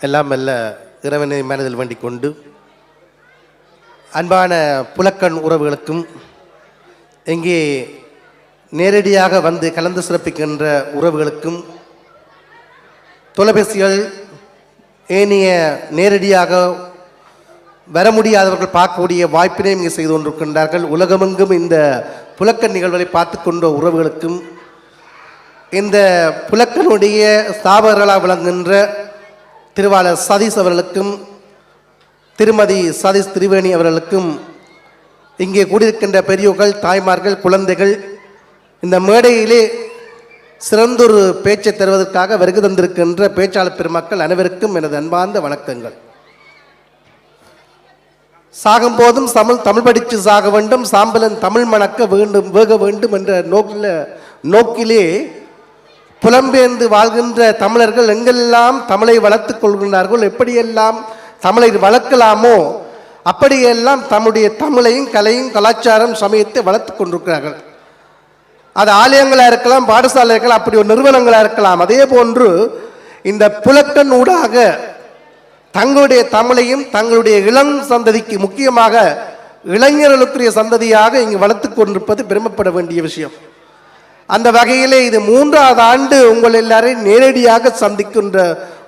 எல்லாம் மெல்ல இறைவனை மனதில் வேண்டிக் கொண்டு அன்பான புலக்கண் உறவுகளுக்கும் இங்கே நேரடியாக வந்து கலந்து சிறப்பிக்கின்ற உறவுகளுக்கும் தொலைபேசிகள் ஏனைய நேரடியாக வர முடியாதவர்கள் பார்க்கக்கூடிய வாய்ப்பினை இங்கே செய்து கொண்டிருக்கின்றார்கள். உலகமெங்கும் இந்த புலக்கண் நிகழ்வுகளை பார்த்து கொண்ட உறவுகளுக்கும் இந்த புலக்கனுடைய ஸ்தாபகர்களாக விளங்குகின்ற திருவாளர் சதீஷ் அவர்களுக்கும் திருமதி சதீஷ் திரிவேணி அவர்களுக்கும் இங்கே கூடியிருக்கின்ற பெரியோர்கள் தாய்மார்கள் குழந்தைகள் இந்த மேடையிலே சிறந்தொரு பேச்சை தருவதற்காக வருகை தந்திருக்கின்ற பேச்சாளர் பெருமக்கள் அனைவருக்கும் எனது அன்பார்ந்த வணக்கங்கள். சாகும் போதும் தமிழ் தமிழ் படித்து சாக வேண்டும் சாம்பலன் தமிழ் மணக்க வேண்டும் வேக வேண்டும் என்ற நோக்கில் நோக்கிலே புலம்பெயர்ந்து வாழ்கின்ற தமிழர்கள் எங்கெல்லாம் தமிழை வளர்த்துக் கொள்கின்றார்கள் எப்படியெல்லாம் தமிழை வளர்க்கலாமோ அப்படியெல்லாம் தம்முடைய தமிழையும் கலையும் கலாச்சாரம் சமயத்தை வளர்த்துக் கொண்டிருக்கிறார்கள். அது ஆலயங்களாக இருக்கலாம் பாடசாலை இருக்கலாம் அப்படி ஒரு நிறுவனங்களாக இருக்கலாம். அதே போன்று இந்த புலக்கன் ஊடாக தங்களுடைய தமிழையும் தங்களுடைய இளம் சந்ததிக்கு முக்கியமாக இளைஞர்களுக்குரிய சந்ததியாக இங்கு வளர்த்துக் கொண்டிருப்பது பெருமைப்பட வேண்டிய விஷயம். அந்த வகையிலே இது மூன்றாவது ஆண்டு உங்கள் எல்லாரையும் நேரடியாக சந்திக்கின்ற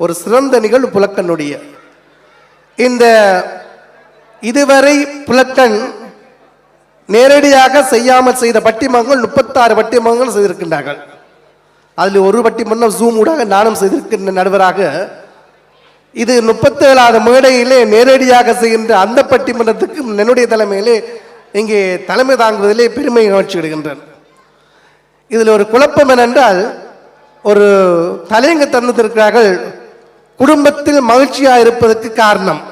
ஒரு சிறந்த நிகழ்வு புலக்கனுடைய. இந்த இதுவரை புலக்கன் நேரடியாக செய்யாமல் செய்த பட்டிமங்கள் முப்பத்தாறு பட்டிமங்கள் செய்திருக்கின்றார்கள். அதில் ஒரு பட்டிமன்றம் ஜூம் ஊடாக நானும் செய்திருக்கின்ற நடுவராக இது முப்பத்தேழாவது மேடையிலே நேரடியாக செய்கின்ற அந்த பட்டிமன்றத்துக்கு என்னுடைய தலைமையிலே இங்கே தலைமை தாங்குவதிலே பெருமை காட்சி விடுகின்றேன் இதில் ஒரு குழப்பம் என்னென்றால் ஒரு தலையங்க தந்திருக்கிறார்கள் குடும்பத்தில் மகிழ்ச்சியாக இருப்பதற்கு காரணம்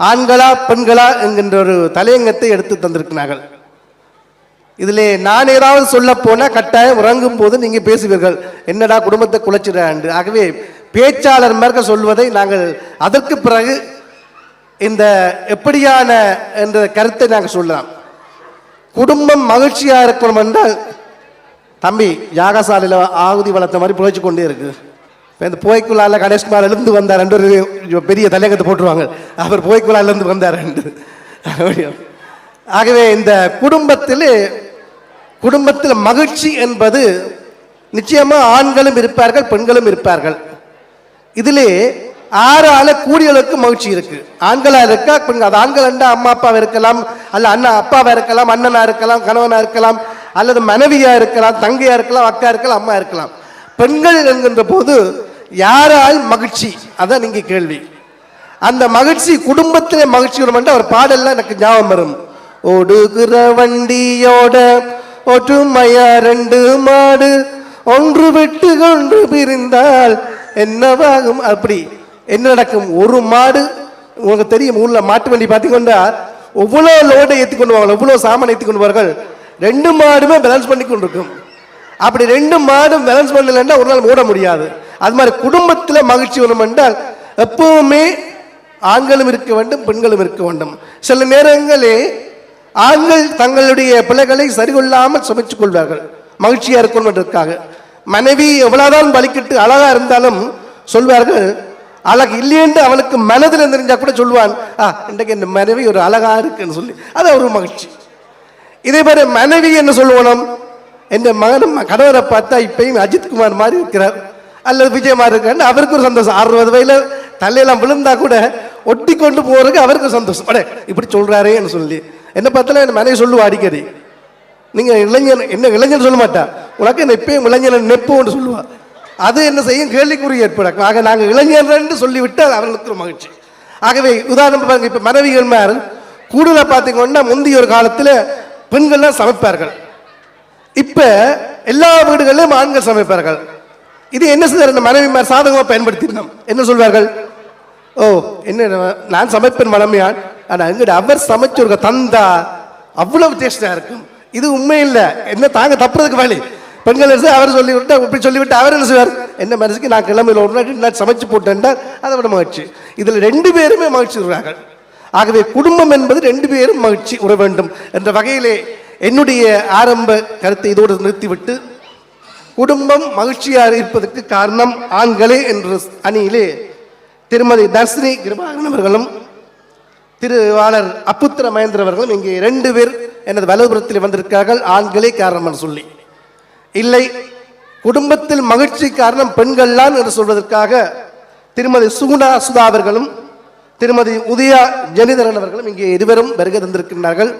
ஆண்களா பெண்களா என்கின்ற ஒரு தலையங்கத்தை எடுத்து தந்திருக்கிறார்கள். இதில் நான் ஏதாவது சொல்ல போனால் கட்டாயம் உறங்கும் போது நீங்கள் பேசுவீர்கள். என்னடா குடும்பத்தை குலைச்சிடாண்டு ஆகவே பேச்சாளர் மார்க்க சொல்வதை நாங்கள் அதற்கு பிறகு இந்த எப்படியான என்ற கருத்தை நாங்கள் சொல்லலாம். குடும்பம் மகிழ்ச்சியாக இருக்கணும் என்றால் தம்பி யாகசாலையில் ஆகுதி வளர்த்த மாதிரி புழைச்சு கொண்டே இருக்கு. இப்போ இந்த போய்க்குள்ளால கணேஷ்குமார் எழுந்து வந்தார் ரெண்டு ஒரு பெரிய தலையங்கத்தை போட்டுருவாங்க. அவர் போய்க்குள்ளாலேருந்து வந்தார் ரெண்டு ஆகவே இந்த குடும்பத்தில் குடும்பத்தில் மகிழ்ச்சி என்பது நிச்சயமாக ஆண்களும் இருப்பார்கள் பெண்களும் இருப்பார்கள். இதிலே ஆறு ஆள கூடியவளுக்கு மகிழ்ச்சி இருக்கு. ஆண்களா இருக்கா பெண்கள்? அது ஆண்கள் என்றா அம்மா அப்பாவை இருக்கலாம் அல்ல அண்ணா அப்பாவா இருக்கலாம் அண்ணனா இருக்கலாம் கணவனா இருக்கலாம். அல்லது மனைவியா இருக்கலாம் தங்கையா இருக்கலாம் அக்கா இருக்கலாம் அம்மா இருக்கலாம். பெண்கள் என்கின்ற போது யாரால் மகிழ்ச்சி? அதான் நீங்க கேள்வி. அந்த மகிழ்ச்சி குடும்பத்திலே மகிழ்ச்சி வரும் என்று ஒரு பாடல்ல எனக்கு ஞாபகம் வரும். ஓடுகிற வண்டியோட ஒற்றுமையா ரெண்டு மாடு ஒன்று விட்டு கொண்டு பிரிந்தால் என்னவாகும்? அப்படி என்ன நடக்கும்? ஒரு மாடு உங்களுக்கு தெரியும் ஊர்ல மாட்டு வண்டி பார்த்துக்கொண்டா எவ்வளோ லோடை ஏற்றி கொண்டு வாங்க எவ்வளோ சாமான் ஏற்றி கொண்டு வார்கள் ரெண்டு மாடுமே பேலன்ஸ் பண்ணி கொண்டிருக்கும் அப்படி ரெண்டு மாடும் பேலன்ஸ் பண்ணலன்னா ஒரு நாள் மூட முடியாது. அது மாதிரி குடும்பத்தில் மகிழ்ச்சி வரும் என்றால் எப்பவுமே ஆண்களும் இருக்க வேண்டும் பெண்களும் இருக்க வேண்டும். சில நேரங்களே ஆண்கள் தங்களுடைய பிள்ளைகளை சரிகொள்ளாமல் சமைத்துக் கொள்வார்கள். மகிழ்ச்சியாக இருக்கணும் என்றதுக்காக. மனைவி எவ்வளவுதான் வலிக்கிட்டு அழகா இருந்தாலும் சொல்வார்கள் அழகு இல்லையென்று அவனுக்கு மனதில் தெரிஞ்சால் கூட சொல்லுவான் ஆ இன்றைக்கு இந்த மனைவி ஒரு அழகா இருக்குன்னு சொல்லி. அது ஒரு மகிழ்ச்சி. இதே மாதிரி மனைவி என்ன சொல்லுவனும் என் மகனும் கணவரை பார்த்தா இப்பயும் அஜித்குமார் மாதிரி இருக்கிறார். அல்லது விஜயமார் இருக்கான்னு அவருக்கு ஒரு சந்தோஷம். அறுபது வயதுல தலையெல்லாம் விழுந்தா கூட ஒட்டி கொண்டு போறதுக்கு அவருக்கு சந்தோஷம். அடே இப்படி சொல்கிறாரேன்னு சொல்லி. என்ன பார்த்தாலும் என் மனைவி சொல்லுவா அடிக்கடி. நீங்க இளைஞன் என்ன இளைஞன் சொல்ல மாட்டா. உனக்கு என்ன இப்பயும் இளைஞன் நெப்புன்னு சொல்லுவா. அது என்ன செய்யும்? கேள்விக்குறி ஏற்படும். ஆக நாங்கள் இளைஞர்ன்னு சொல்லிவிட்டால் அவர்களுக்கு ஒரு மகிழ்ச்சி. ஆகவே உதாரணம் பாருங்க இப்போ மனைவிகள் மேல் கூடுதலாக பார்த்தீங்கன்னா முந்தைய ஒரு காலத்தில் பெண்கள்லாம் சமைப்பார்கள். இப்போ எல்லா வீடுகளிலும் ஆண்கள் சமைப்பார்கள். இது என்ன செய்தார் இந்த மனைவி சாதகமாக பயன்படுத்தினோம் என்ன சொல்வார்கள்? ஓ என்ன நான் சமைப்பேன் மனமையான் ஆனால் எங்கிட்ட அவர் சமைச்சு ஒரு தந்தா அவ்வளவு டேஸ்டாக இருக்கும். இது உண்மை இல்லை என்ன தாங்க தப்புறதுக்கு வழி. பெண்கள் எடுத்து அவர் சொல்லி விட்டு இப்படி சொல்லிவிட்டு அவர் என்ன செய்வார்? என்ன மனசுக்கு நான் கிளம்பையில் ஒரு நாள் நான் சமைச்சு போட்டேன்டா அதை விட மகிழ்ச்சி. இதில் ரெண்டு பேருமே மகிழ்ச்சி இருக்கிறார்கள் ஆகவே குடும்பம் என்பது ரெண்டு பேரும் மகிழ்ச்சி உற வேண்டும் என்ற வகையிலே என்னுடைய ஆரம்ப கருத்தை இதோடு நிறுத்திவிட்டு குடும்பம் மகிழ்ச்சியாக இருப்பதற்கு காரணம் ஆண்களே என்ற அணியிலே திருமதி தர்சினி கிருபாகரன் அவர்களும் திருவாளர் அப்புத்திர மகேந்திர அவர்களும் இங்கே ரெண்டு பேர் எனது வலதுபுறத்தில் வந்திருக்கிறார்கள். ஆண்களே காரணம் சொல்லி. இல்லை குடும்பத்தில் மகிழ்ச்சி காரணம் பெண்கள்தான் என்று சொல்வதற்காக திருமதி சுகுணா சுதா அவர்களும் திருமதி உதயா ஜெனிதரன் அவர்களும் இங்கே இருவரும் வருகை தந்திருக்கின்றார்கள்.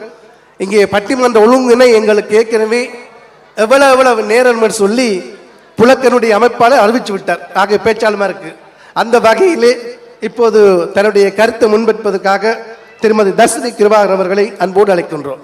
இங்கே பட்டிமன்ற ஒழுங்கினை எங்களுக்கு ஏற்கனவே எவ்வளவு எவ்வளவு நேரம் என்று சொல்லி புலக்கனுடைய அமைப்பாளர் அறிவித்து விட்டார். ஆகிய பேச்சாளமா இருக்கு. அந்த வகையிலே இப்போது தன்னுடைய கருத்தை முன்பெடுப்பதற்காக திருமதி தர்ஷினி கிருபாகர் அவர்களை அன்போடு அழைக்கின்றோம்.